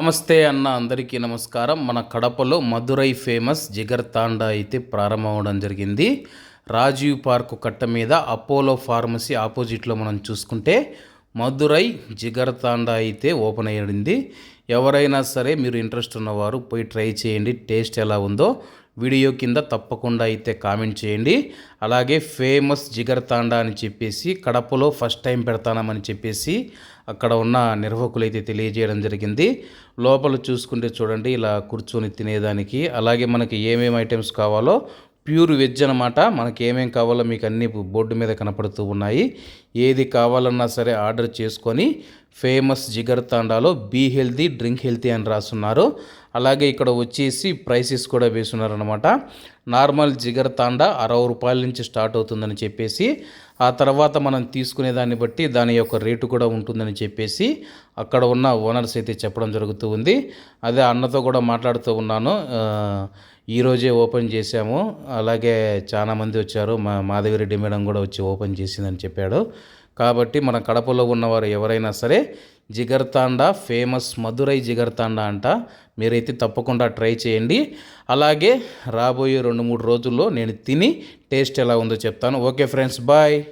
నమస్తే అన్న అందరికీ నమస్కారం. మన కడపలో మధురై ఫేమస్ జిగర్ తాండా అయితే ప్రారంభమవడం జరిగింది. రాజీవ్ పార్క్ కట్ట మీద అపోలో ఫార్మసీ ఆపోజిట్లో మనం చూసుకుంటే మధురై జిగర్తాండా అయితే ఓపెన్ అయ్యింది. ఎవరైనా సరే మీరు ఇంట్రెస్ట్ ఉన్నవారు పోయి ట్రై చేయండి. టేస్ట్ ఎలా ఉందో వీడియో కింద తప్పకుండా అయితే కామెంట్ చేయండి. అలాగే ఫేమస్ జిగర్తాండా అని చెప్పేసి కడపలో ఫస్ట్ టైం పెడతానమని చెప్పేసి అక్కడ ఉన్న నిర్వాహకులు అయితే తెలియజేయడం జరిగింది. లోపల చూసుకుంటే చూడండి ఇలా కూర్చొని తినేదానికి అలాగే మనకి ఏమేమి ఐటమ్స్ కావాలో ప్యూర్ వెజ్ అనమాట మనకి ఏమేమి కావాలో మీకు అన్ని బోర్డు మీద కనపడుతూ ఉన్నాయి. ఏది కావాలన్నా సరే ఆర్డర్ చేసుకొని ఫేమస్ జిగర్ తాండాలో బీ హెల్తీ డ్రింక్ హెల్తీ అని రాస్తున్నారు అలాగే ఇక్కడ వచ్చేసి ప్రైసెస్ కూడా వేసున్నారనమాట నార్మల్ జిగర్ తాండా అరవై రూపాయల నుంచి స్టార్ట్ అవుతుందని చెప్పేసి ఆ తర్వాత మనం తీసుకునే దాన్ని బట్టి దాని యొక్క రేటు కూడా ఉంటుందని చెప్పేసి అక్కడ ఉన్న ఓనర్స్ అయితే చెప్పడం జరుగుతూ ఉంది. అదే అన్నతో కూడా మాట్లాడుతూ ఉన్నాను. ఈరోజే ఓపెన్ చేశాము. అలాగే చాలామంది వచ్చారు. మా మాధవిరెడ్డి మేడం కూడా వచ్చి ఓపెన్ చేసిందని చెప్పాడు. కాబట్టి మన కడపలో ఉన్నవారు ఎవరైనా సరే జిగర్తాండా ఫేమస్ మధురై జిగర్తాండా అంట మీరైతే తప్పకుండా ట్రై చేయండి. అలాగే రాబోయే రెండు మూడు రోజుల్లో నేను తిని టేస్ట్ ఎలా ఉందో చెప్తాను. Okay friends bye.